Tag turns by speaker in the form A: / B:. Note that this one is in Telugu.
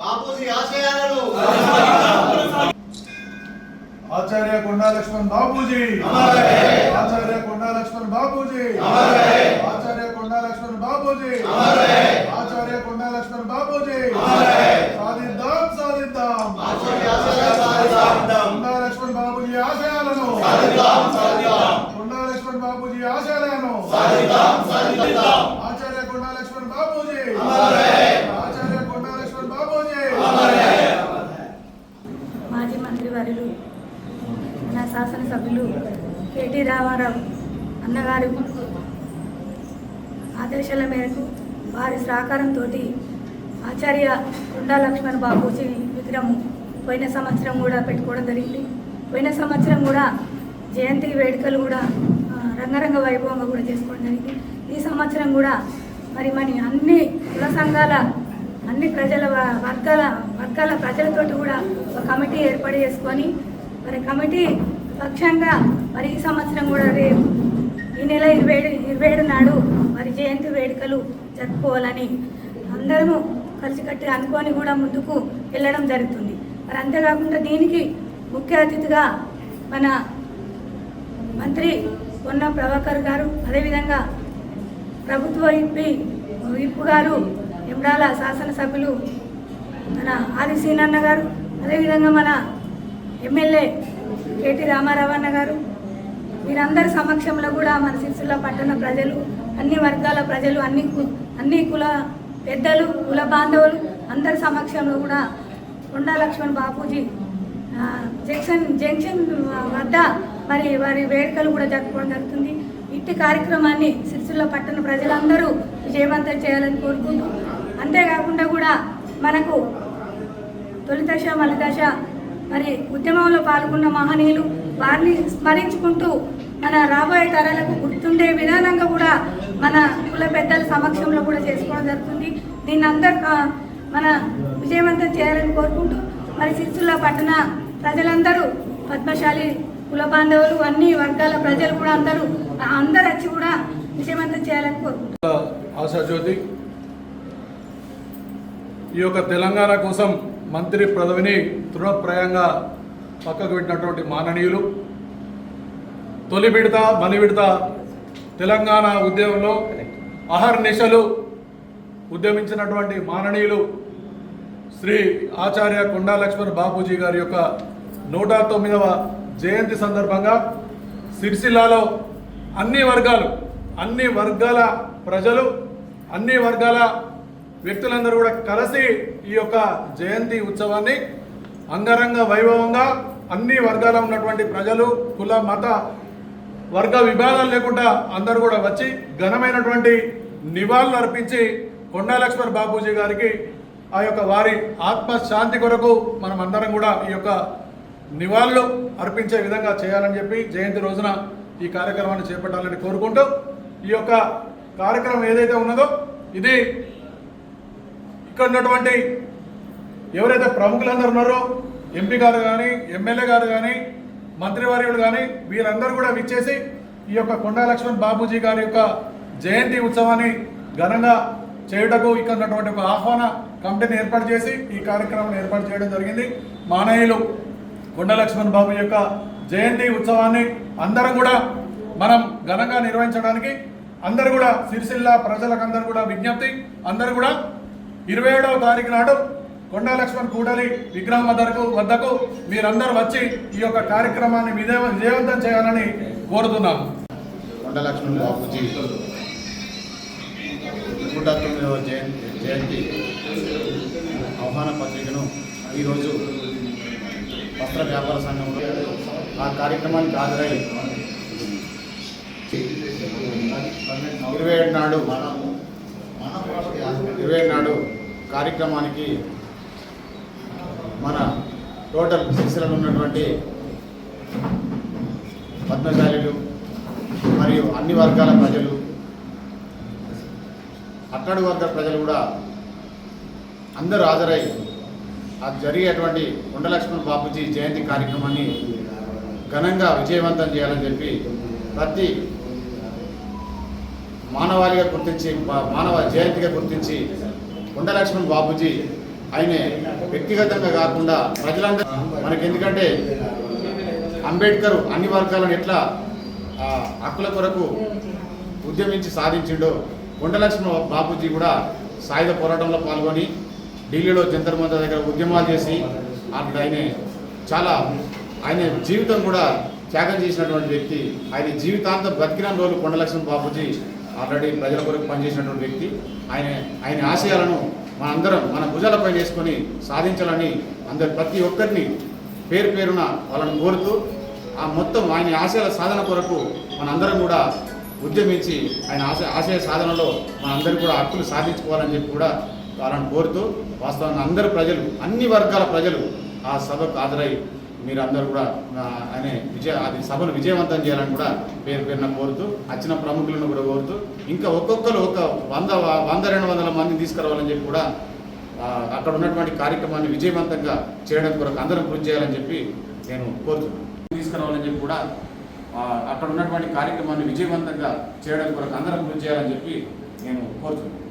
A: బాపూజీ ఆశయాలను
B: ఆచార్య కొండా లక్ష్మణ్
A: రహే.
B: ఆచార్య కొండా లక్ష్మణ్
A: రహే.
B: ఆచార్య కొండా లక్ష్మణ్
A: రహే.
B: ఆచార్య కొండా లక్ష్మణ్. సాధిద్దాం సాధిద్దాం
A: బాపూజీ.
B: కొండా లక్ష్మణ్ బాబూజీ ఆశయాలను. కొండా లక్ష్మణ్ బాబూజీ ఆశయాలను
A: సాధిద్దాం, సాధిద్దాం.
B: ఆచార్య కొండా లక్ష్మణ్ బాబూజీ
A: అమర్ రహే.
B: ఆచార్య కొండా లక్ష్మణ్ బాబూజీ
A: అమర్ రహే.
C: మాజీ మంత్రి వారిలు నా శాసనసభ్యులు కేటీ రామారావు అన్నగారు ఆదేశాల మేరకు వారి సహకారంతో ఆచార్య కొండా లక్ష్మణ్ బాబూజీ విగ్రహం పోయిన సంవత్సరం కూడా పెట్టుకోవడం జరిగింది. పోయిన సంవత్సరం కూడా జయంతి వేడుకలు కూడా రంగరంగ వైభవంగా కూడా చేసుకోవడం జరిగింది. ఈ సంవత్సరం కూడా మరి మన అన్ని కుల సంఘాల అన్ని ప్రజల వ- వర్గాల వర్గాల ప్రజలతోటి కూడా ఒక కమిటీ ఏర్పాటు చేసుకొని మరి కమిటీ పక్షంగా మరి ఈ సంవత్సరం కూడా రేపు ఈ నెల ఇరవై ఏడు ఇరవై ఏడు నాడు మరి జయంతి వేడుకలు జరుపుకోవాలని అందరము కలిసికట్టి అనుకొని కూడా ముందుకు వెళ్ళడం జరుగుతుంది. మరి అంతేకాకుండా దీనికి ముఖ్య అతిథిగా మన మంత్రి పొన్న ప్రభాకర్ గారు అదేవిధంగా ప్రభుత్వ ఎంపీ విప్పు గారు ఇమ్డాల శాసనసభ్యులు మన ఆది సీనన్న గారు అదేవిధంగా మన ఎమ్మెల్యే కేటీ రామారావు అన్న గారు. వీరందరి సమక్షంలో కూడా మన సిరిసిల్ల పట్టణ ప్రజలు అన్ని వర్గాల ప్రజలు అన్ని కు- అన్ని కుల పెద్దలు కుల బాంధవులు అందరి సమక్షంలో కూడా కొండా లక్ష్మణ్ బాపూజీ జంక్షన్ జంక్షన్ వద్ద మరి వారి వేడుకలు కూడా జరుపుకోవడం జరుగుతుంది. ఇట్టి కార్యక్రమాన్ని సిరిసిల్ల పట్టణ ప్రజలందరూ విజయవంతం చేయాలని కోరుకుంటూ అంతేకాకుండా కూడా మనకు తొలి దశ మలి దశ మరి ఉద్యమంలో పాల్గొన్న మహనీయులు వారిని స్మరించుకుంటూ మన రాబోయే తరాలకు గుర్తుండే విధానంగా కూడా మన కుల పెద్దల సమక్షంలో కూడా చేసుకోవడం జరుగుతుంది. దీన్ని అందరు మన విజయవంతం చేయాలని కోరుకుంటూ మరి సిరిసిల్ల పట్టణ ప్రజలందరూ పద్మశాలి కుల బాంధవులు అన్ని వర్గాల ప్రజలు కూడా అందరూ అందరు వచ్చి కూడా విజయవంతం చేయాలని కోరుకుంటున్నారు.
B: ఆశాజ్యోతి ఈ యొక్క తెలంగాణ కోసం మంత్రి పదవిని తృణప్రాయంగా పక్కకు పెట్టినటువంటి మాననీయులు తొలి విడత మలి విడత తెలంగాణ ఉద్యమంలో అహర్నిశలు ఉద్యమించినటువంటి మాననీయులు శ్రీ ఆచార్య కొండా లక్ష్మణ్ బాపూజీ గారి యొక్క నూట తొమ్మిదవ జయంతి సందర్భంగా సిరిసిల్లాలో అన్ని వర్గాలు అన్ని వర్గాల ప్రజలు అన్ని వర్గాల వ్యక్తులందరూ కూడా కలిసి ఈ యొక్క జయంతి ఉత్సవాన్ని అంగరంగ వైభవంగా అన్ని వర్గాల ఉన్నటువంటి ప్రజలు కుల మత వర్గ విభేదాలు లేకుండా అందరూ కూడా వచ్చి ఘనమైనటువంటి నివాళులు అర్పించి కొండాలక్ష్మణ్ బాబూజీ బాపూజీ గారికి ఆ యొక్క వారి ఆత్మశాంతి కొరకు మనం అందరం కూడా ఈ యొక్క నివాళులు అర్పించే విధంగా చేయాలని చెప్పి జయంతి రోజున ఈ కార్యక్రమాన్ని చేపట్టాలని కోరుకుంటూ ఈ యొక్క కార్యక్రమం ఏదైతే ఉన్నదో ఇది ఇక్కడ ఉన్నటువంటి ఎవరైతే ప్రముఖులందరూ ఉన్నారో ఎంపీ గారు కానీ ఎమ్మెల్యే గారు కానీ మంత్రివర్యుడు కానీ వీరందరూ కూడా విచ్చేసి ఈ యొక్క కొండా లక్ష్మణ్ బాబూజీ గారి యొక్క జయంతి ఉత్సవాన్ని ఘనంగా చేయుటకు ఇక్కడ ఉన్నటువంటి ఒక ఆహ్వాన కమిటీని ఏర్పాటు చేసి ఈ కార్యక్రమాన్ని ఏర్పాటు చేయడం జరిగింది. మానేయులు కొండ లక్ష్మణ్ బాబు యొక్క జయంతి ఉత్సవాన్ని అందరం కూడా మనం ఘనంగా నిర్వహించడానికి అందరు కూడా సిరిసిల్ల ప్రజలకందరూ కూడా విజ్ఞప్తి అందరు కూడా ఇరవై ఏడవ తారీఖు నాడు కొండా లక్ష్మణ్ కూడలి విగ్రహం వద్దకు వద్దకు మీరందరూ వచ్చి ఈ యొక్క కార్యక్రమాన్ని విజయ విజయవంతం చేయాలని కోరుతున్నాము.
D: కొండ లక్ష్మణ్ బాబుజీ నూట తొమ్మిదవ జయంతి జయంతి. ఆహ్వాన పత్రికను ఈరోజు వస్త్ర వ్యాపార సంఘంలో ఆ కార్యక్రమానికి హాజరై ఇరవై ఏడు నాడు ఇరవై ఏడు నాడు కార్యక్రమానికి మన టోటల్ సిరిసిలలో ఉన్నటువంటి పద్మశాలీలు మరియు అన్ని వర్గాల ప్రజలు అట్టడు వర్గ ప్రజలు కూడా అందరూ హాజరై అది జరిగేటువంటి ఉండలక్ష్మణ్ బాపూజీ జయంతి కార్యక్రమాన్ని ఘనంగా విజయవంతం చేయాలని చెప్పి ప్రతి మానవాళిగా గుర్తించి మానవ జయంతిగా గుర్తించి కొండలక్ష్మణ్ బాబుజీ ఆయన వ్యక్తిగతంగా కాకుండా ప్రజలందరూ మనకి ఎందుకంటే అంబేద్కర్ అన్ని వర్గాలను ఎట్లా ఆ, హక్కుల కొరకు ఉద్యమించి సాధించిండో కొండలక్ష్మణ బాబుజీ కూడా సాయుధ పోరాటంలో పాల్గొని ఢిల్లీలో జంతర్ మంతర్ దగ్గర ఉద్యమాలు చేసి అక్కడ ఆయన చాలా ఆయన జీవితం కూడా త్యాగం చేసినటువంటి వ్యక్తి. ఆయన జీవితాంతం బతికిన రోజు కొండలక్ష్మణ బాబుజీ ఆల్రెడీ ప్రజల కొరకు పనిచేసినటువంటి వ్యక్తి. ఆయన ఆయన ఆశయాలను మనందరం మన భుజాలపై వేసుకొని సాధించాలని అందరు ప్రతి ఒక్కరిని పేరు పేరున వాళ్ళని కోరుతూ ఆ మొత్తం ఆయన ఆశయాల సాధన కొరకు మనందరం కూడా ఉద్యమించి ఆయన ఆశ ఆశయ సాధనలో మనందరూ కూడా హక్కులు సాధించుకోవాలని చెప్పి కూడా కావాలని కోరుతూ వాస్తవంగా అందరు ప్రజలు అన్ని వర్గాల ప్రజలు ఆ సభకు హాజరై మీరందరూ కూడా అనే విజయ అది సభను విజయవంతం చేయాలని కూడా పేరు పేరున కోరుతూ వచ్చిన ప్రముఖులను కూడా కోరుతూ ఇంకా ఒక్కొక్కరు ఒక వంద వంద రెండు వందల మందిని తీసుకురావాలని చెప్పి కూడా అక్కడ ఉన్నటువంటి కార్యక్రమాన్ని విజయవంతంగా చేయడం కొరకు అందరం కృషి చేయాలని చెప్పి నేను కోరుతున్నాను. తీసుకురావాలని చెప్పి కూడా అక్కడ ఉన్నటువంటి కార్యక్రమాన్ని విజయవంతంగా చేయడం కొరకు అందరం కృషి చేయాలని చెప్పి నేను కోరుతున్నాను.